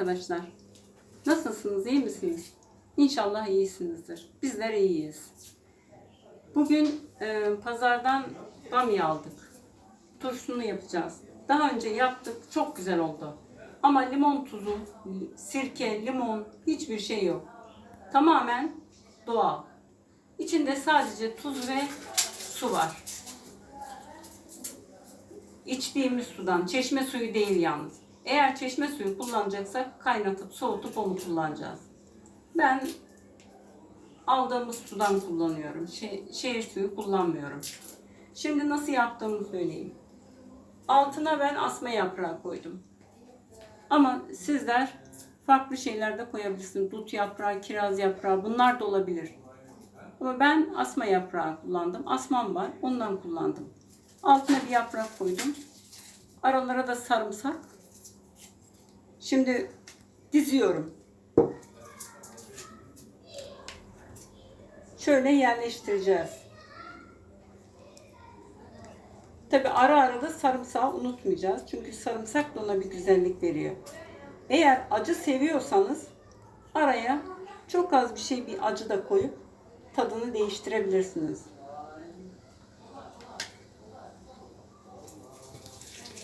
arkadaşlar. Nasılsınız? iyi misiniz? İnşallah iyisinizdir. Bizler iyiyiz. Bugün e, pazardan bamya aldık. Turşusunu yapacağız. Daha önce yaptık. Çok güzel oldu. Ama limon tuzu, sirke, limon hiçbir şey yok. Tamamen doğal. İçinde sadece tuz ve su var. İçtiğimiz sudan, çeşme suyu değil yalnız. Eğer çeşme suyu kullanacaksak kaynatıp soğutup onu kullanacağız. Ben aldığımız sudan kullanıyorum. Şe- şehir suyu kullanmıyorum. Şimdi nasıl yaptığımı söyleyeyim. Altına ben asma yaprağı koydum. Ama sizler farklı şeyler de koyabilirsiniz. Dut yaprağı, kiraz yaprağı bunlar da olabilir. Ama ben asma yaprağı kullandım. Asmam var. Ondan kullandım. Altına bir yaprak koydum. Aralara da sarımsak. Şimdi diziyorum. Şöyle yerleştireceğiz. Tabi ara ara da sarımsağı unutmayacağız. Çünkü sarımsak da ona bir güzellik veriyor. Eğer acı seviyorsanız araya çok az bir şey bir acı da koyup tadını değiştirebilirsiniz.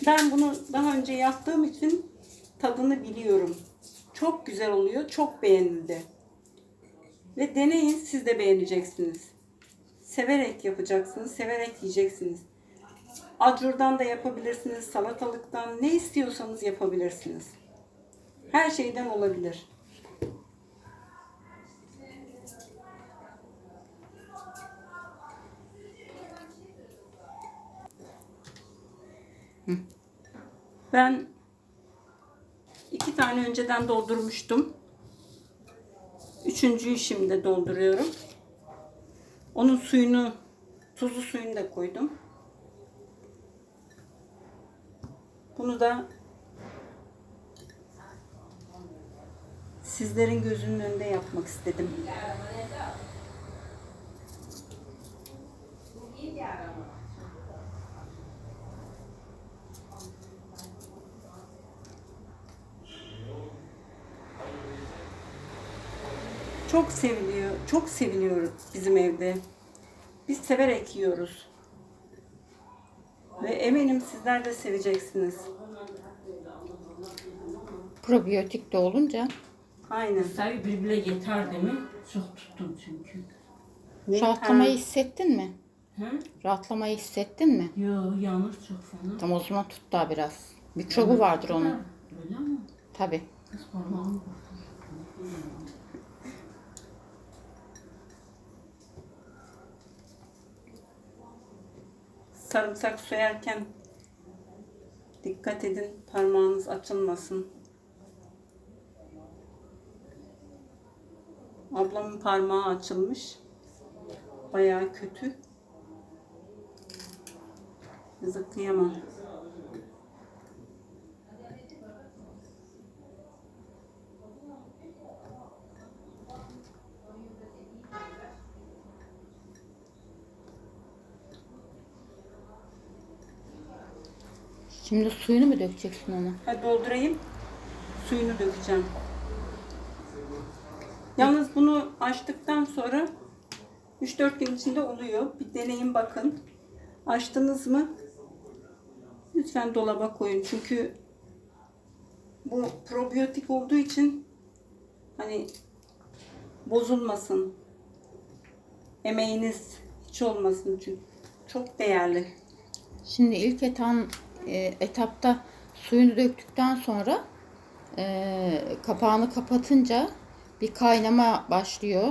Ben bunu daha önce yaptığım için tadını biliyorum. Çok güzel oluyor, çok beğenildi. Ve deneyin siz de beğeneceksiniz. Severek yapacaksınız, severek yiyeceksiniz. Acurdan da yapabilirsiniz, salatalıktan ne istiyorsanız yapabilirsiniz. Her şeyden olabilir. Ben tane önceden doldurmuştum. Üçüncüyü şimdi dolduruyorum. Onun suyunu, tuzlu suyunu da koydum. Bunu da sizlerin gözünün önünde yapmak istedim. Çok seviliyor, çok seviliyor bizim evde. Biz severek yiyoruz. Ve eminim sizler de seveceksiniz. Probiyotik de olunca Aynen. Tabii birbirine yeter değil mi? Çok tuttum çünkü. Ne? rahatlamayı Ha, hissettin mi? He? Rahatlamayı hissettin mi? Yo yanlış çok fena. Tam o zaman tut daha biraz. Mikrobu vardır onun. Öyle mi? Tabi. Kız parmağım sarımsak soyarken dikkat edin parmağınız açılmasın. Ablamın parmağı açılmış. Bayağı kötü. Zıplayamam. Şimdi suyunu mu dökeceksin ona? Ha doldurayım. Suyunu dökeceğim. Yalnız bunu açtıktan sonra 3-4 gün içinde oluyor. Bir deneyin bakın. Açtınız mı? Lütfen dolaba koyun. Çünkü bu probiyotik olduğu için hani bozulmasın. Emeğiniz hiç olmasın çünkü çok değerli. Şimdi ilk etan, e, etapta suyunu döktükten sonra e, kapağını kapatınca bir kaynama başlıyor.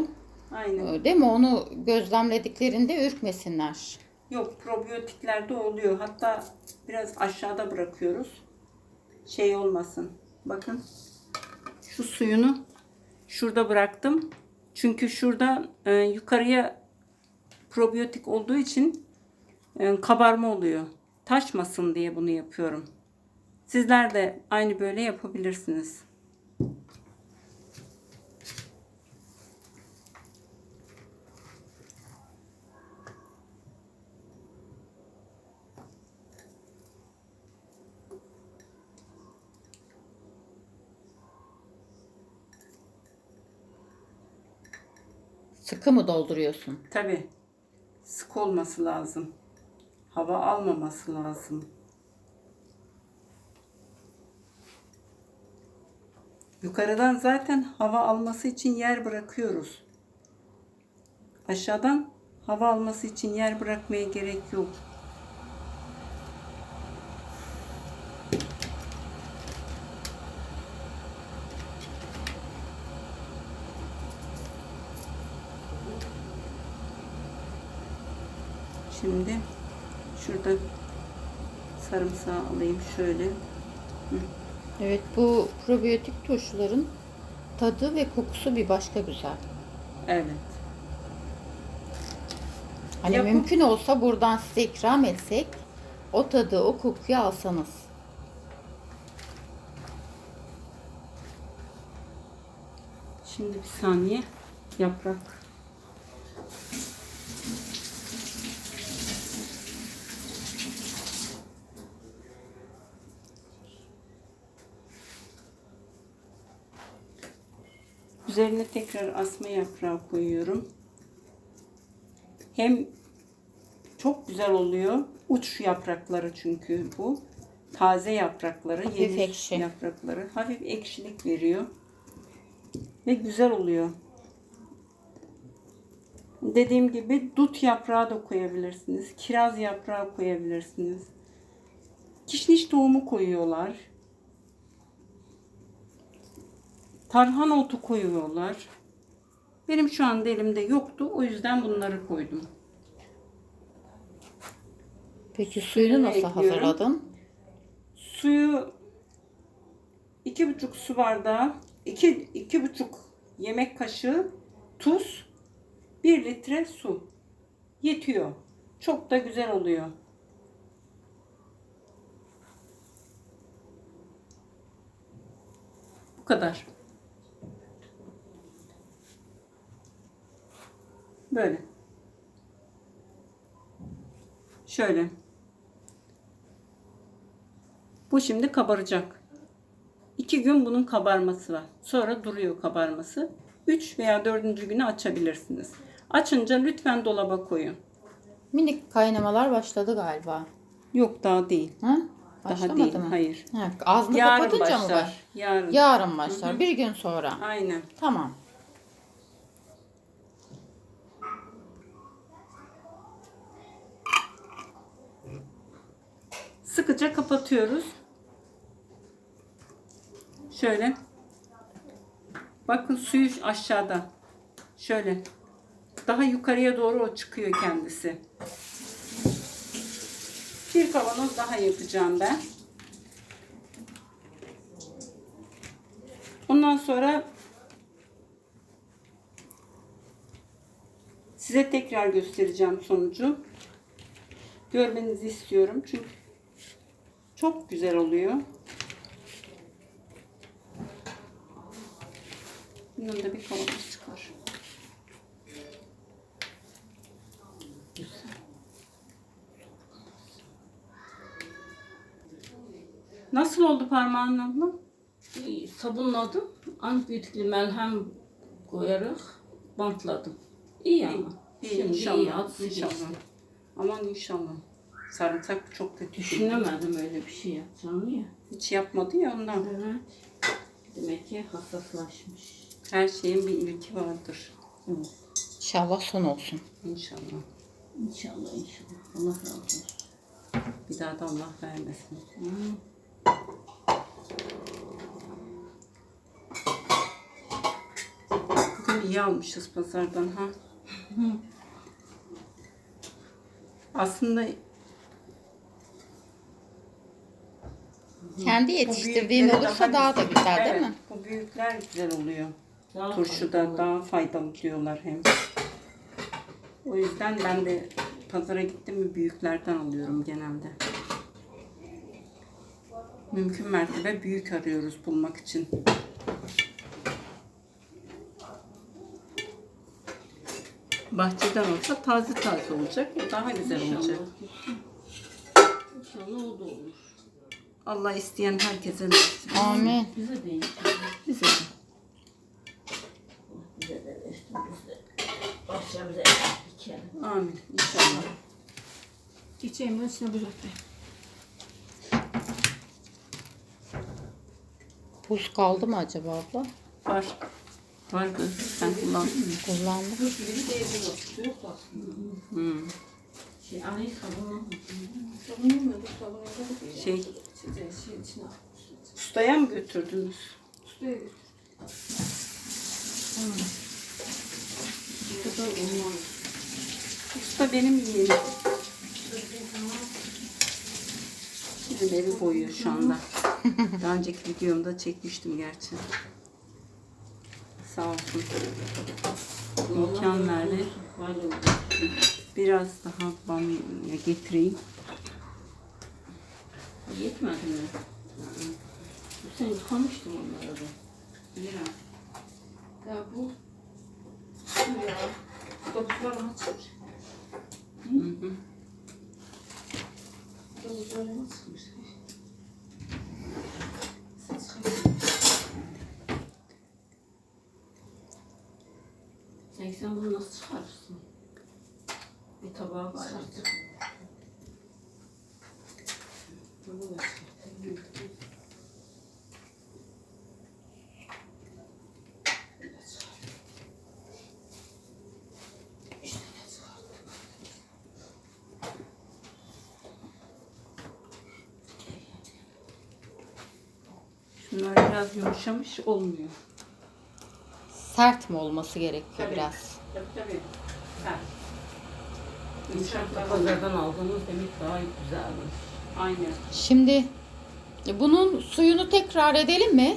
Aynen. Değil mi? Onu gözlemlediklerinde ürkmesinler. Yok probiyotiklerde oluyor. Hatta biraz aşağıda bırakıyoruz. Şey olmasın. Bakın. Şu suyunu şurada bıraktım. Çünkü şurada e, yukarıya probiyotik olduğu için e, kabarma oluyor taşmasın diye bunu yapıyorum. Sizler de aynı böyle yapabilirsiniz. Sıkı mı dolduruyorsun? Tabi. Sık olması lazım. Hava almaması lazım. Yukarıdan zaten hava alması için yer bırakıyoruz. Aşağıdan hava alması için yer bırakmaya gerek yok. Şimdi şurada sarımsağı alayım şöyle. Evet bu probiyotik turşuların tadı ve kokusu bir başka güzel. Evet. Hani Yapım- mümkün olsa buradan size ikram etsek o tadı o kokuyu alsanız. Şimdi bir saniye yaprak. Üzerine tekrar asma yaprağı koyuyorum. Hem çok güzel oluyor. Uç yaprakları çünkü bu. Taze yaprakları, Hafif yeni ekşi. yaprakları. Hafif ekşilik veriyor. Ve güzel oluyor. Dediğim gibi dut yaprağı da koyabilirsiniz. Kiraz yaprağı koyabilirsiniz. Kişniş tohumu koyuyorlar. Tarhan otu koyuyorlar. Benim şu anda elimde yoktu. O yüzden bunları koydum. Peki suyunu nasıl ekliyorum. hazırladın? Suyu iki buçuk su bardağı, iki, iki buçuk yemek kaşığı tuz, bir litre su. Yetiyor. Çok da güzel oluyor. Bu kadar. Böyle. Şöyle. Bu şimdi kabaracak. İki gün bunun kabarması var. Sonra duruyor kabarması. Üç veya dördüncü günü açabilirsiniz. Açınca lütfen dolaba koyun. Minik kaynamalar başladı galiba. Yok daha değil. Ha? Daha Başlamadı değil. mı? Hayır. Ha, ağzını Yarın kapatınca mı başlar. var? Yarın. Yarın başlar. Bir gün sonra. Aynen. Tamam. Sıkıca kapatıyoruz. Şöyle. Bakın suyu aşağıda. Şöyle. Daha yukarıya doğru o çıkıyor kendisi. Bir kavanoz daha yapacağım ben. Ondan sonra size tekrar göstereceğim sonucu. Görmenizi istiyorum çünkü çok güzel oluyor. Bundan da bir kavanoz çıkar. Nasıl oldu parmağın abla? Sabunladım. Antibiyotikli melhem koyarak bantladım. İyi ama. İyi, Şimdi inşallah. iyi inşallah. Aman inşallah. Sarımsak çok kötü. Düşünemedim öyle bir şey yapacağımı ya. Hiç yapmadı ya ondan. Evet. Demek ki hassaslaşmış. Her şeyin bir ilki vardır. Evet. İnşallah son olsun. İnşallah. İnşallah inşallah. Allah razı olsun. Bir daha da Allah vermesin. Hı. Bugün iyi almışız pazardan ha. Aslında Kendi yetiştirdiğin büyükleri olursa daha da güzel. değil mi? Bu büyükler güzel oluyor. Daha Turşuda faydalı. daha faydalı diyorlar hem. O yüzden ben de pazara gittim mi büyüklerden alıyorum genelde. Mümkün mertebe büyük arıyoruz bulmak için. Bahçeden olsa taze taze olacak. Daha güzel İnşallah. olacak. İnşallah o da olur. Allah isteyen herkese nasip. Amin. Bize de. Bize de. Bize de versin biz de. Amin. İnşallah. Çiçeğimi içine bıraktım. Buz kaldı mı acaba abla? Var. Var kız. Sen kullandın mı? Kullandım. Kuş gibi de evde bak. Yok aslında. Hmm. Şey, anayı sabunla. Sabunum mu? Bu sabunum da Şey, şey içine ustaya mı götürdünüz? Suya götür. Bu da olmaz. Usta benim yeğenim. Bizim evi boyuyor şu anda. Daha önceki videomda çekmiştim gerçi. Sağ olsun. İmkan verdi. Be. Biraz daha bamya getireyim. Yetmedi mi? Sen yıkamıştın onları da. Biraz. Ya bu ya. Dokuzlarım açmış. Hı hı. Dokuzlarım açmış. Sen, sen bunu nasıl çıkarırsın? Bir tabağa koy. Bunu da çıkartayım. Şunlar biraz yumuşamış olmuyor. Sert mi olması gerekiyor biraz? Tabii tabii. Yumuşak pazardan aldığımız demek daha güzelmiş. Aynen. Şimdi e, bunun suyunu tekrar edelim mi?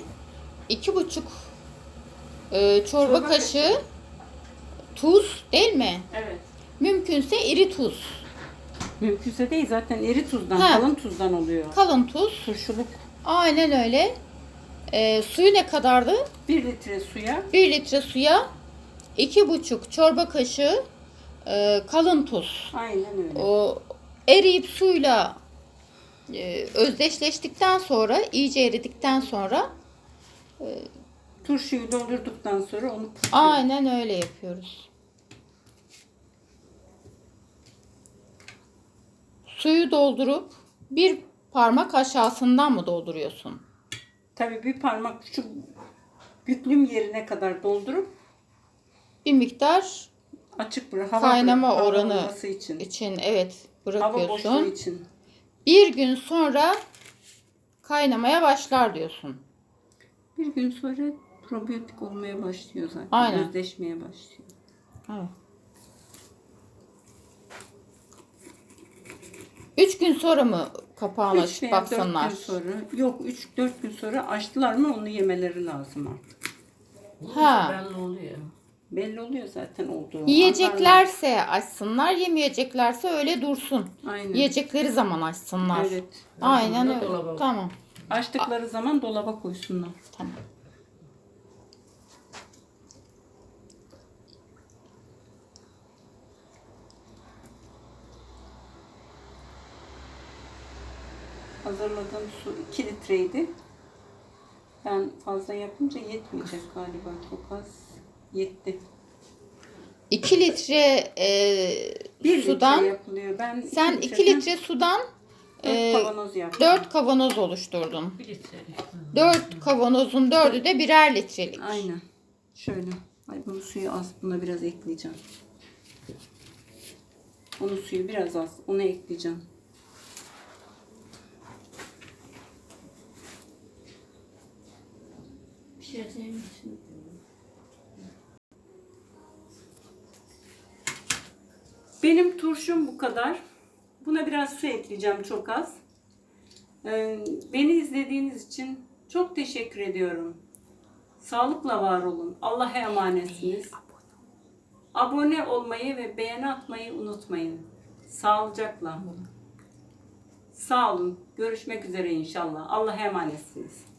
İki buçuk e, çorba Çorba kaşığı tuz değil mi? Evet. Mümkünse iri tuz. Mümkünse değil zaten eri tuzdan, Ha. kalın tuzdan oluyor. Kalın tuz. Turşuluk Aynen öyle. E, suyu ne kadardı? 1 litre suya 1 litre suya iki buçuk çorba kaşığı e, kalın tuz. aynen öyle. O eriyip suyla e, özdeşleştikten sonra, iyice eridikten sonra Turşuyu doldurduktan sonra onu kırpıyoruz. aynen öyle yapıyoruz. Suyu doldurup bir parmak aşağısından mı dolduruyorsun? Tabii bir parmak şu büklüm yerine kadar doldurup Bir miktar açık bırak. Hava Kaynama bırak- hava oranı için. için evet Hava boşluğu bırakıyorsun. için. Bir gün sonra kaynamaya başlar diyorsun. Bir gün sonra probiyotik olmaya başlıyor zaten. Aynen. Özleşmeye başlıyor. Evet. Üç gün sonra mı kapağını Üç açıp veya dört baksınlar? gün sonra. Yok 3-4 gün sonra açtılar mı onu yemeleri lazım artık. Ha. Belli oluyor. Belli oluyor zaten olduğu. Yiyeceklerse açsınlar, yemeyeceklerse öyle dursun. Anlarlar. Aynen. Yiyecekleri zaman açsınlar. Evet. Aynen öyle. dolaba- Tamam. Açtıkları zaman dolaba koysunlar. Tamam. Hazırladığım su 2 litreydi. Ben fazla yapınca yetmeyecek galiba. Çok az yetti. 2 litre e, 1 sudan litre yapılıyor. Ben sen 2 litre sudan 4 e, kavanoz yaptım. 4 kavanoz oluşturdun. Bir litrelik. 4 kavanozun 4'ü de birer litrelik. Aynen. Şöyle. Ay bunun suyu az. Buna biraz ekleyeceğim. Onun suyu biraz az. Onu ekleyeceğim. Pişireceğim için. Benim turşum bu kadar. Buna biraz su ekleyeceğim çok az. Ee, Beni izlediğiniz için çok teşekkür ediyorum. Sağlıkla var olun. Allah'a emanetsiniz. Abone olmayı ve beğeni atmayı unutmayın. Sağlıcakla. Sağ olun. Görüşmek üzere inşallah. Allah'a emanetsiniz.